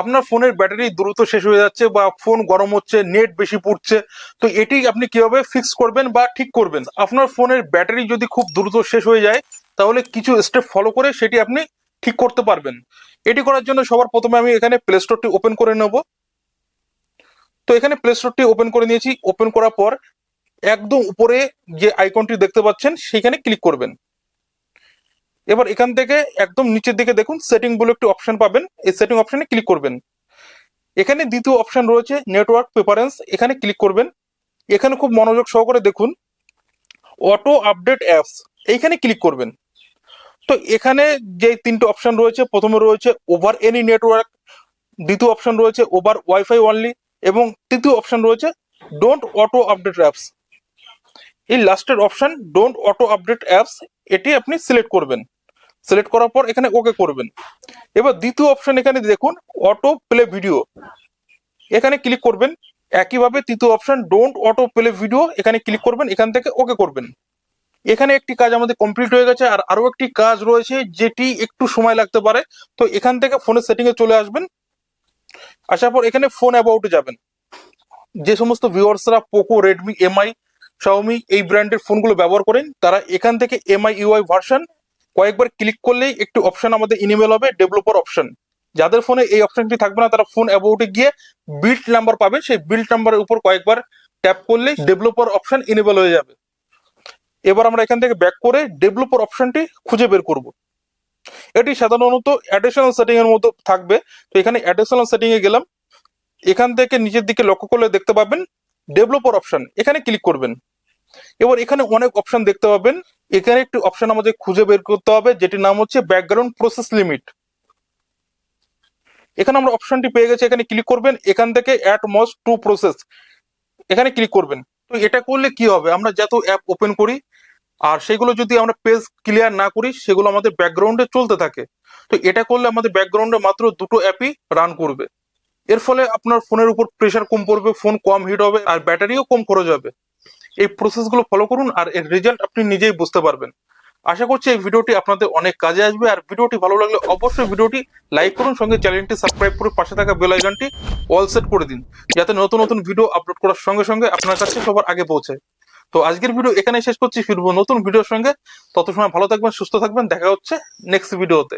আপনার ফোনের ব্যাটারি দ্রুত শেষ হয়ে যাচ্ছে বা ফোন গরম হচ্ছে, নেট বেশি পড়ছে, তো এটি আপনি কীভাবে ফিক্স করবেন বা ঠিক করবেন? আপনার ফোনের ব্যাটারি যদি খুব দ্রুত শেষ হয়ে যায়, তাহলে কিছু স্টেপ ফলো করে সেটি আপনি ঠিক করতে পারবেন। এটি করার জন্য সবার প্রথমে আমি এখানে প্লে স্টোরটি ওপেন করে নেব। তো এখানে প্লে স্টোরটি ওপেন করে নিয়েছি। ওপেন করার পর একদম উপরে যে আইকনটি দেখতে পাচ্ছেন, সেখানে ক্লিক করবেন। এবার এখান থেকে একদম নিচের দিকে দেখুন সেটিং বলে একটি অপশন পাবেন। এই সেটিং অপশনে ক্লিক করবেন। এখানে দ্বিতীয় অপশন রয়েছে নেটওয়ার্ক প্রেফারেন্স এখানে ক্লিক করবেন। এখানে খুব মনোযোগ সহকারে দেখুন অটো আপডেট অ্যাপস এইখানে ক্লিক করবেন। তো এখানে যে তিনটে অপশন রয়েছে, প্রথমে রয়েছে ওভার এনি নেটওয়ার্ক দ্বিতীয় অপশন রয়েছে ওভার ওয়াইফাই অনলি এবং তৃতীয় অপশন রয়েছে ডোন্ট অটো আপডেট অ্যাপস এই লাস্টের option don't auto update apps এটি আপনি সিলেক্ট করবেন। সিলেক্ট করার পর এখানে ওকে করবেন। এবার দ্বিতীয় অপশন এখানে দেখুন অটো প্লে ভিডিও এখানে ক্লিক করবেন। একইভাবে তৃতীয় option don't auto play video এখানে ক্লিক করবেন, এখান থেকে ওকে করবেন। এখানে একটি কাজ আমাদের কমপ্লিট হয়ে গেছে, আর আরও একটি কাজ রয়েছে যেটি একটু সময় লাগতে পারে। তো এখান থেকে ফোনের সেটিং এ চলে আসবেন। আসার পর এখানে ফোন অ্যাবাউটে যাবেন। যে সমস্ত ভিউয়ার্সরা পোকো রেডমি এমআই শাওমি এই ব্র্যান্ডের ফোনগুলো ব্যবহার করেন, তারা এখান থেকে এমআই ইউআই ভার্সন কয়েকবার ক্লিক করলেই একটি অপশন আমাদের ইনিমেল হবে ডেভেলপার অপশন যাদের ফোনে এই অপশনটি থাকবে না, তারা ফোন অ্যাবাউটে গিয়ে বিল্ড নাম্বার পাবে। সেই বিল্ড নাম্বারের উপর কয়েকবার ট্যাপ করলেই ডেভেলপার অপশন ইনেবল হয়ে যাবে। এবার আমরা এখান থেকে ব্যাক করে ডেভেলপার অপশনটি খুঁজে বের করব। এটি সাধারণত অ্যাডিশনাল সেটিং এর মতো থাকবে। তো এখানে অ্যাডিশনাল সেটিং এ গেলাম। এখান থেকে নিচের দিকে লক্ষ্য করলে দেখতে পাবেন ডেভেলপার অপশন এখানে ক্লিক করবেন। এবার এখানে অনেক অপশন দেখতে পাবেন। এখানে একটি অপশন আমাদের খুঁজে বের করতে হবে, যেটির নাম হচ্ছে ব্যাকগ্রাউন্ড প্রসেস লিমিট এখানে আমরা অপশনটি পেয়ে গেছি, এখানে ক্লিক করবেন, এখান থেকে অ্যাট মস্ট টু প্রসেস এখানে ক্লিক করবেন। তো এটা করলে কি হবে? আমরা যত অ্যাপ ওপেন করি, আর সেগুলো যদি আমরা পেজ ক্লিয়ার না করি, সেগুলো আমাদের ব্যাকগ্রাউন্ডে চলতে থাকে। তো এটা করলে আমাদের ব্যাকগ্রাউন্ডে মাত্র দুটো অ্যাপই রান করবে। এর ফলে আপনার ফোনের উপর প্রেশার কম পড়বে ফোন কম হিট হবে, আর ব্যাটারিও কম খরচ হবে। এই প্রসেসগুলো ফলো করুন আর এর রেজাল্ট আপনি নিজেই বুঝতে পারবেন। আশা করছি এই ভিডিওটি আপনাদের অনেক কাজে আসবে আর ভিডিওটি ভালো লাগলে অবশ্যই ভিডিওটি লাইক করুন, সঙ্গে চ্যানেলটি সাবস্ক্রাইব করে পাশে থাকা বেল আইকনটি অল সেট করে দিন, যাতে নতুন নতুন ভিডিও আপলোড করার সঙ্গে সঙ্গে আপনার কাছে সবার আগে পৌঁছায় তো আজকের ভিডিও এখানে শেষ করছি, ফিরবো নতুন ভিডিওর সঙ্গে। তত সময় ভালো থাকবেন, সুস্থ থাকবেন, দেখা হচ্ছে নেক্সট ভিডিওতে